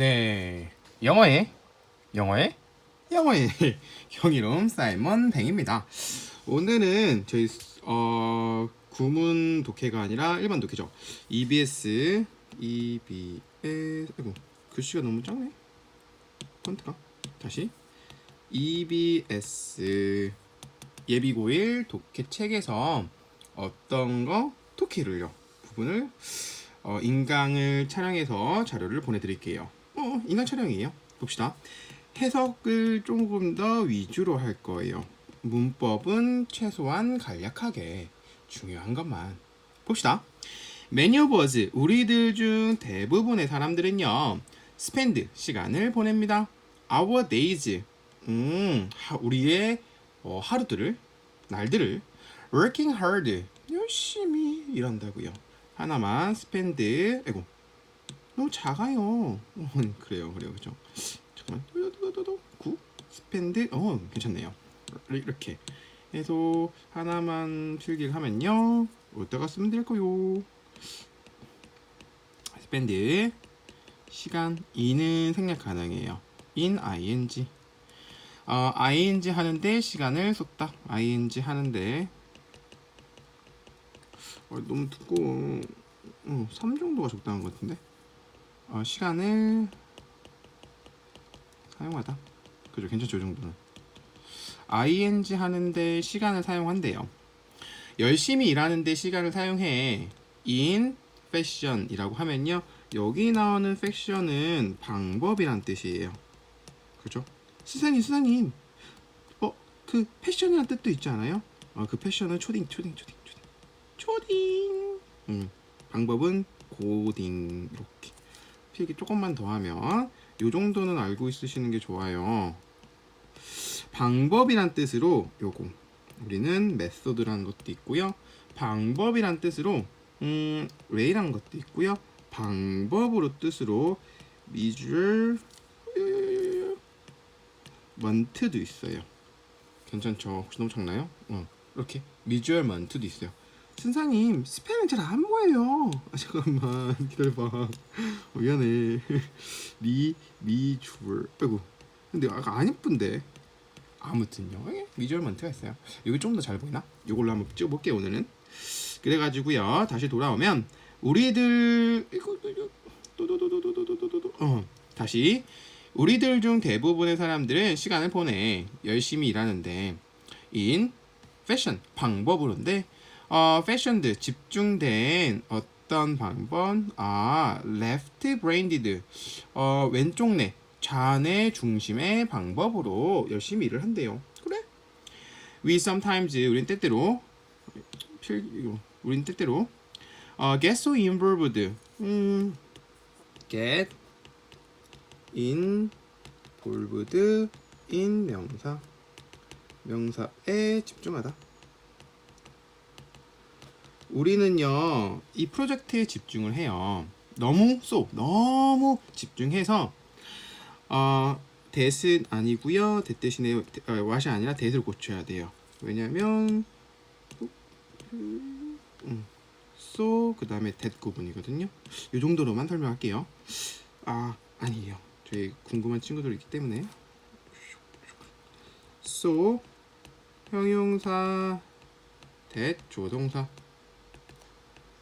네, 영어의 영어의 영어의 형 이름 사이먼 뱅입니다. 오늘은 저희 어 구문 독해가 아니라 일반 독해죠. EBS EBS 아이고 글씨가 너무 작네. 폰트가 다시 EBS 예비고일 독해 책에서 어떤 거 독해를요 부분을 어, 인강을 촬영해서 자료를 보내드릴게요. 어 인강 촬영이에요. 봅시다. 해석을 조금 더 위주로 할 거예요. 문법은 최소한 간략하게 중요한 것만 봅시다. 매니어버즈 우리들 중 대부분의 사람들은요 스펜드 시간을 보냅니다. Our days 음 하- 우리의 어, 하루들을 날들을 working hard 열심히 일한다고요. 하나만 스펜드 아이고 너무 작아요. 어, 그래요 그래요 그죠. 잠깐만. 구. 스펜드 어 괜찮네요. 이렇게. 해서 하나만 필기를 하면요. 어디다가 쓰면 될까요? 스펜드 시간 이는 생략 가능해요. in ing. 어, ing 하는데 시간을 쏟다. ing 하는데. 어, 너무 두꺼워. 어, 3 정도가 적당한 것 같은데 어, 시간을 사용하다. 그죠? 괜찮죠 이 정도는. ing 하는데 시간을 사용한대요. 열심히 일하는데 시간을 사용해. in fashion이라고 하면요. 여기 나오는 fashion은 방법이란 뜻이에요. 그죠? 수사님 수사님. 어 그 패션이란 뜻도 있지 않아요? 어 그 패션은 초딩 초딩 초딩 초딩. 초딩! 음 방법은 고딩 이렇게 필기 조금만 더 하면 요 정도는 알고 있으시는 게 좋아요. 방법이란 뜻으로 요거 우리는 메소드라는 것도 있고요. 방법이란 뜻으로 음 way라는 것도 있고요. 방법으로 뜻으로 미줄 먼트도 있어요. 괜찮죠? 혹시 너무 작나요? 어, 이렇게 미주얼 먼트도 있어요. 선사님 스펠은 잘 안 보여요. 아 잠깐만 기다려봐. 어, 미안해. 미 미주얼 빼고. 근데 아까 안 예쁜데? 아무튼요 미주얼 먼트가 있어요. 여기 좀 더 잘 보이나? 이걸로 한번 찍어볼게요 오늘은. 그래가지고요 다시 돌아오면 우리들 어, 다시. 우리들 중 대부분의 사람들은 시간을 보내 열심히 일하는데 인 패션 방법으로인데 어, 패션들 집중된 어떤 방법? 아 left brained 어 왼쪽 뇌 좌뇌 중심의 방법으로 열심히 일을 한대요. 그래? We sometimes 우린 때때로 필 우린 때때로 어 get so involved. 음 get involved. in 명사. 명사에 집중하다. 우리는요 이 프로젝트에 집중을 해요. 너무 쏘 너무 집중해서 어 대신 아니고요. 대 대신에 어, 왓이 아니라 대를 고쳐야 돼요. 왜냐면 음, 쏘 그다음에 대 구분이거든요. 이 정도로만 설명할게요. 아 아니에요. 저희 궁금한 친구들 있기 때문에 so 형용사 대 조동사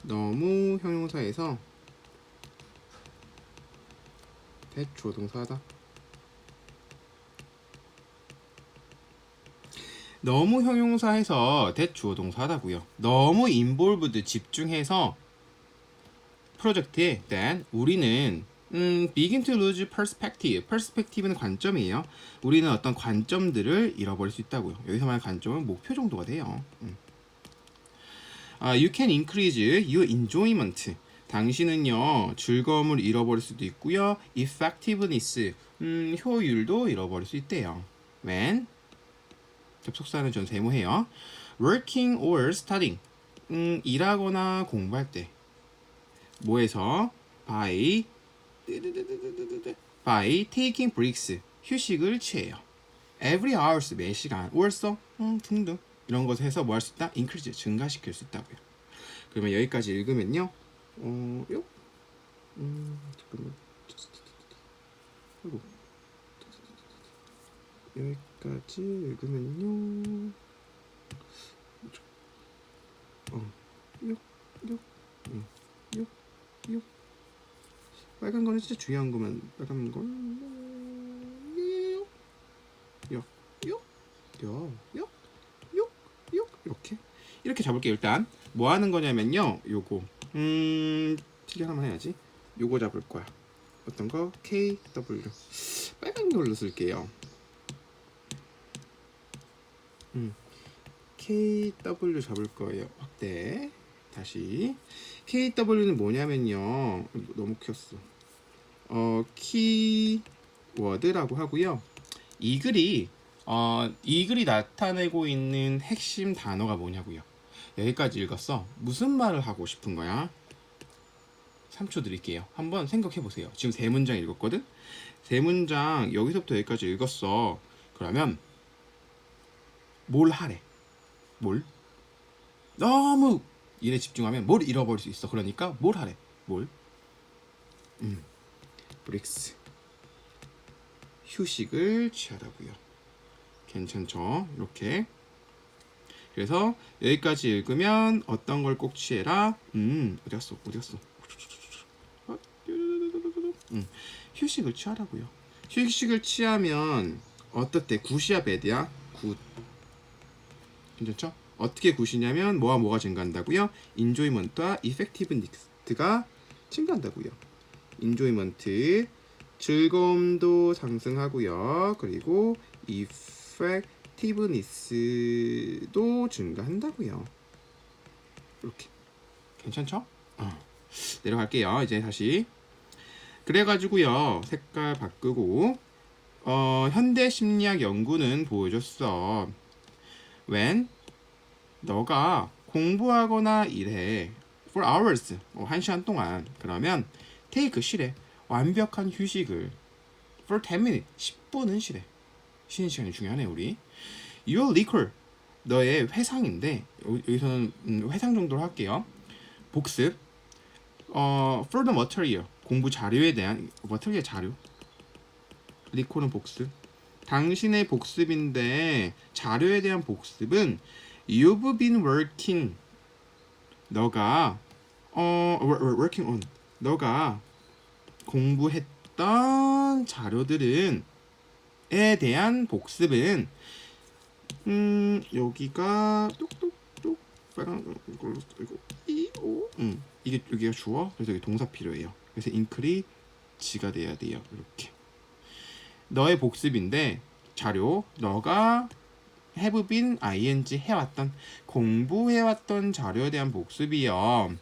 너무 형용사에서 대 조동사다 너무 형용사에서 대 주어 동사다고요. 너무 involved 집중해서 프로젝트에 대한 우리는 음, begin to lose perspective. perspective는 관점이에요. 우리는 어떤 관점들을 잃어버릴 수 있다고요. 여기서 말하는 관점은 목표 정도가 돼요. 음. 아, you can increase your enjoyment. 당신은요 즐거움을 잃어버릴 수도 있고요. effectiveness, 음, 효율도 잃어버릴 수 있대요. when 접속사는 전 세모해요. working or studying, 음, 일하거나 공부할 때 뭐해서 by by taking breaks 휴식을 취해요. every hours 매 시간 also 음, 등등 이런 것을 해서 뭐 할 수 있다? increase 증가시킬 수 있다고요. 그러면 여기까지 읽으면요. 어, 요? 음, 잠깐만. 아이고. 여기까지 읽으면요. 어, 요, 요, 응, 요, 요. 빨간 거는 진짜 중요한 거만 빨간 요, 요, 요, 요, 요 이렇게 이렇게 잡을게요. 일단 뭐 하는 거냐면요. 요거 음 튀기 하나만 해야지. 요거 잡을 거야. 어떤 거? KW 빨간 걸로 쓸게요. 음 KW 잡을 거예요. 확대 다시 KW는 뭐냐면요. 너무 켰어. 어 키워드라고 하고요. 이 글이 어, 이 글이 나타내고 있는 핵심 단어가 뭐냐고요. 여기까지 읽었어. 무슨 말을 하고 싶은 거야? 3초 드릴게요. 한번 생각해 보세요. 지금 세 문장 읽었거든? 세 문장 여기서부터 여기까지 읽었어. 그러면 뭘 하래? 뭘? 너무 일에 집중하면 뭘 잃어버릴 수 있어. 그러니까 뭘 하래? 뭘? 음, 브릭스. 휴식을 취하라고요. 괜찮죠? 이렇게. 그래서 여기까지 읽으면 어떤 걸 꼭 취해라? 음, 어디 갔어? 어디 갔어? 음, 휴식을 취하라고요. 휴식을 취하면 어떻대? 굿이야 배드야? 굿. 괜찮죠? 어떻게 굿이냐면 뭐와 뭐가 증가한다고요? 인조이먼트와 이펙티브니스가 증가한다고요. 인조이먼트 즐거움도 상승하고요. 그리고 이펙티브니스도 증가한다고요. 이렇게 괜찮죠? 어. 내려갈게요. 이제 다시 그래가지고요 색깔 바꾸고 어, 현대 심리학 연구는 보여줬어. when 너가 공부하거나 일해 for hours 어, 한 시간 동안 그러면 take 쉬래 완벽한 휴식을 for 10 minutes 10분은 쉬래 쉬는 시간이 중요하네 우리. Your recall 너의 회상인데 여기- 여기서는 음, 회상 정도로 할게요. 복습. 어 for the material 공부 자료에 대한 material 자료. 리콜은 복습. 당신의 복습인데 자료에 대한 복습은 you've been working. 너가 어 wor- wor- working on. 너가 공부했던 자료들은 에 대한 복습은 음 여기가 똑똑똑 빨간 걸로 이거 이오 음 이게 여기가 주어 그래서 여기 동사 필요해요 그래서 인클이 지가 돼야 돼요 이렇게 너의 복습인데 자료 너가 have been ing 해왔던 공부해왔던 자료에 대한 복습이요.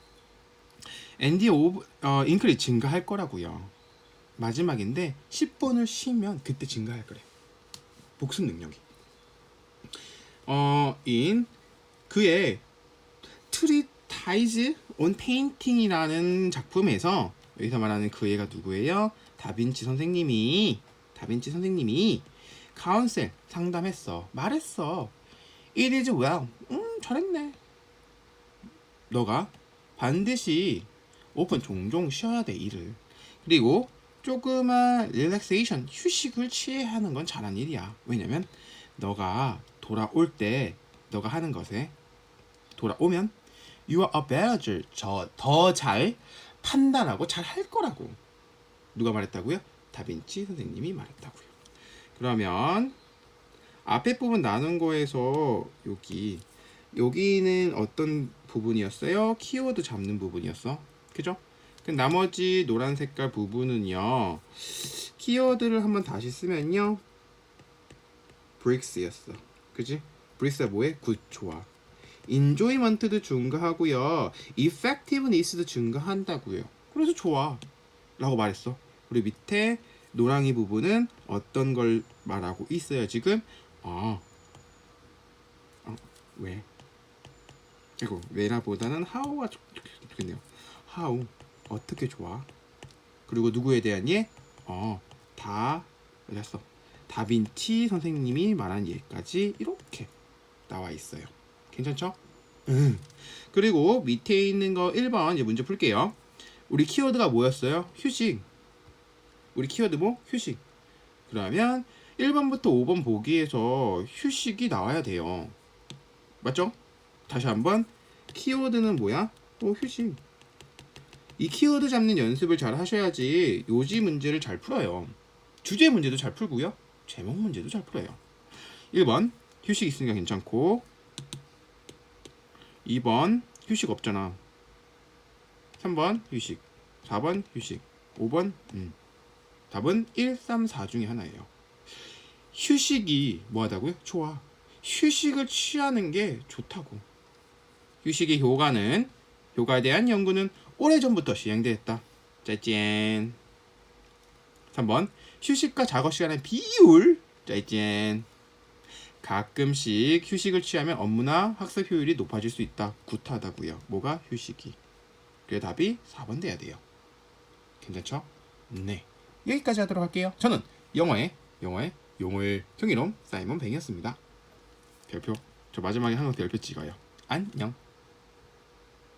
and of 어, increase 증가할 거라고요. 마지막인데 10분을 쉬면 그때 증가할 거래. 복습 능력이. 어, in 그의 트리타이즈 on painting이라는 작품에서 여기서 말하는 그 애가 누구예요? 다빈치 선생님이 다빈치 선생님이 카운셀 상담했어 말했어 It is well 음 잘했네 너가 반드시 오픈 종종 쉬어야 돼 일을 그리고 조그만 릴렉세이션 휴식을 취해야 하는 건 잘한 일이야 왜냐면 너가 돌아올 때 너가 하는 것에 돌아오면 you are a better judge. 더잘 판단하고 잘 할 거라고 누가 말했다고요? 다빈치 선생님이 말했다고요. 그러면 앞에 부분 나눈 거에서 여기 여기는 어떤 부분이었어요? 키워드 잡는 부분이었어. 그죠? 그 나머지 노란 색깔 부분은요. 키워드를 한번 다시 쓰면요. 브릭스였어. 그지? 브릭스가 뭐해? 굿 좋아. 인조이먼트도 증가하고요. 이펙티브니스도 증가한다고요. 그래서 좋아. 라고 말했어. 그리고 밑에 노랑이 부분은 어떤 걸 말하고 있어요, 지금? 아. 어, 왜? 이거 왜라보다는 좋- 좋겠네요. how 어떻게 좋아? 그리고 누구에 대한 예? 어, 다 알았어. 다빈치 선생님이 말한 예까지 이렇게 나와 있어요. 괜찮죠? 음. 그리고 밑에 있는 거 1번 이제 문제 풀게요. 우리 키워드가 뭐였어요? 휴식. 우리 키워드 뭐? 휴식. 그러면 1번부터 5번 보기에서 휴식이 나와야 돼요. 맞죠? 다시 한번 키워드는 뭐야? 또 휴식. 이 키워드 잡는 연습을 잘 하셔야지 요지 문제를 잘 풀어요. 주제 문제도 잘 풀고요. 제목 문제도 잘 풀어요. 1번 휴식 있으니까 괜찮고 2번 휴식 없잖아. 3번 휴식 4번 휴식 5번 음. 답은 1, 3, 4 중에 하나예요. 휴식이 뭐 하다고요? 좋아. 휴식을 취하는 게 좋다고. 휴식의 효과는 효과에 대한 연구는 오래전부터 시행되었다. 짜잔. 3번 휴식과 작업 시간의 비율. 짜잔. 가끔씩 휴식을 취하면 업무나 학습 효율이 높아질 수 있다. 굿하다고요. 뭐가 휴식이. 그래 답이 4번 돼야 돼요. 괜찮죠? 네. 여기까지 하도록 할게요. 저는 영어의 영어의 용을 경이놈 사이먼 뱅이었습니다. 별표 저 마지막에 한국 별표 찍어요. 안녕.